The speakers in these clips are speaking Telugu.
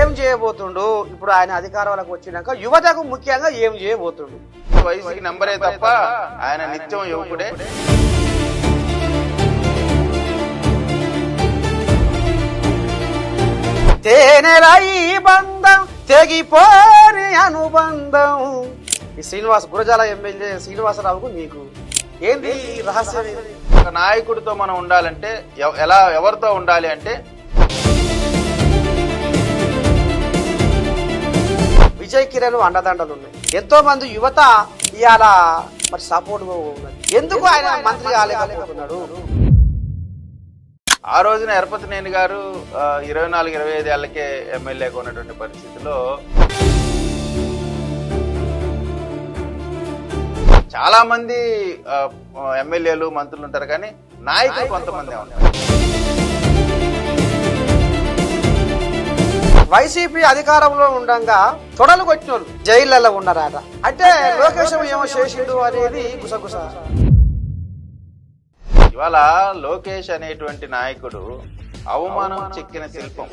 ఏం చేయబోతుండు? ఇప్పుడు ఆయన అధికారంలోకి వచ్చినాక యువతకు ముఖ్యంగా ఏం చేయబోతుండు? వయసుకి నంబరే తప్ప ఆయన నిత్యం యువకుడే. తేనెల బంధం తెగిపోని అనుబంధం. ఈ శ్రీనివాస్ గురజాల ఎమ్మెల్యే శ్రీనివాసరావుకు నీకు. ఏంది ఈ రహస్యం? ఒక నాయకుడితో మనం ఉండాలంటే ఎలా ఎవరితో ఉండాలి అంటే కిరణ్ అండదండలు ఉన్నాయి. ఎంతో మంది యువత ఇవాళ మరి సపోర్ట్ ఉన్నది ఎందుకు ఆయన మంత్రి కాలేకపోతున్నాడు? ఆ రోజున ఎరపతినేని గారు ఆ, ఇరవై నాలుగు ఇరవై ఐదు ఏళ్ళకే ఎమ్మెల్యేగా ఉన్నటువంటి పరిస్థితిలో చాలా మంది ఎమ్మెల్యేలు మంత్రులు ఉంటారు కానీ నాయకులు కొంతమంది ఉంటారు. వైసీపీ అధికారంలో ఉండగా తొడలు కొట్టిన జైళ్ళలో ఉన్నారట. అంటే లోకేష్ ఏమో చేసిండు అనేది గుసగుస. ఇవాళ లోకేష్ అనేటువంటి నాయకుడు అవమానం చెక్కిన శిల్పం.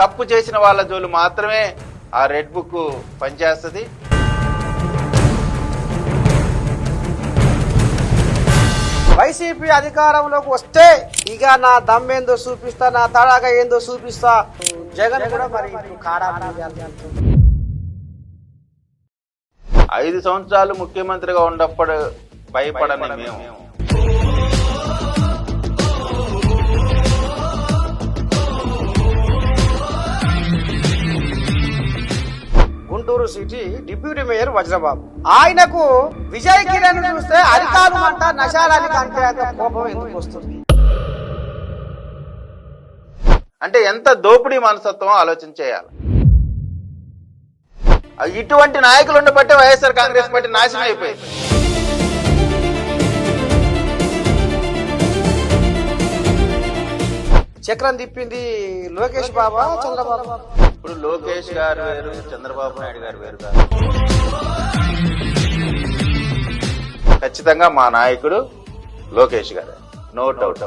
తప్పు చేసిన వాళ్ళ జోలు మాత్రమే ఆ రెడ్ బుక్ పనిచేస్తుంది. వైసీపీ అధికారంలోకి వస్తే ఇక నా దమ్మేందో చూపిస్తా నా తడాగా ఏందో చూపిస్తా. జగన్ కూడా మరి ఐదు సంవత్సరాలు ముఖ్యమంత్రిగా ఉన్నప్పుడు భయపడని మేము. Guntur city deputy mayor Vajrababu. ఆయనకు విజయ్ కిరణ్ చూస్తే అరికాలు మంట నశాలానికి అంతే కోపం ఎందుకు వస్తుంది? అంటే ఎంత దోపిడీ మనస్తత్వం ఆలోచన చేయాలి? ఇటువంటి నాయకులు ఉండబట్టే వైఎస్ఆర్ కాంగ్రెస్ పార్టీ నాశనం అయిపోయింది. చక్రం తిప్పింది లోకేష్ బాబా చంద్రబాబు. ఇప్పుడు లోకేష్ గారు వేరు చంద్రబాబు నాయుడు గారు వేరు కాదు. ఖచ్చితంగా మా నాయకుడు లోకేష్ గారు. No doubt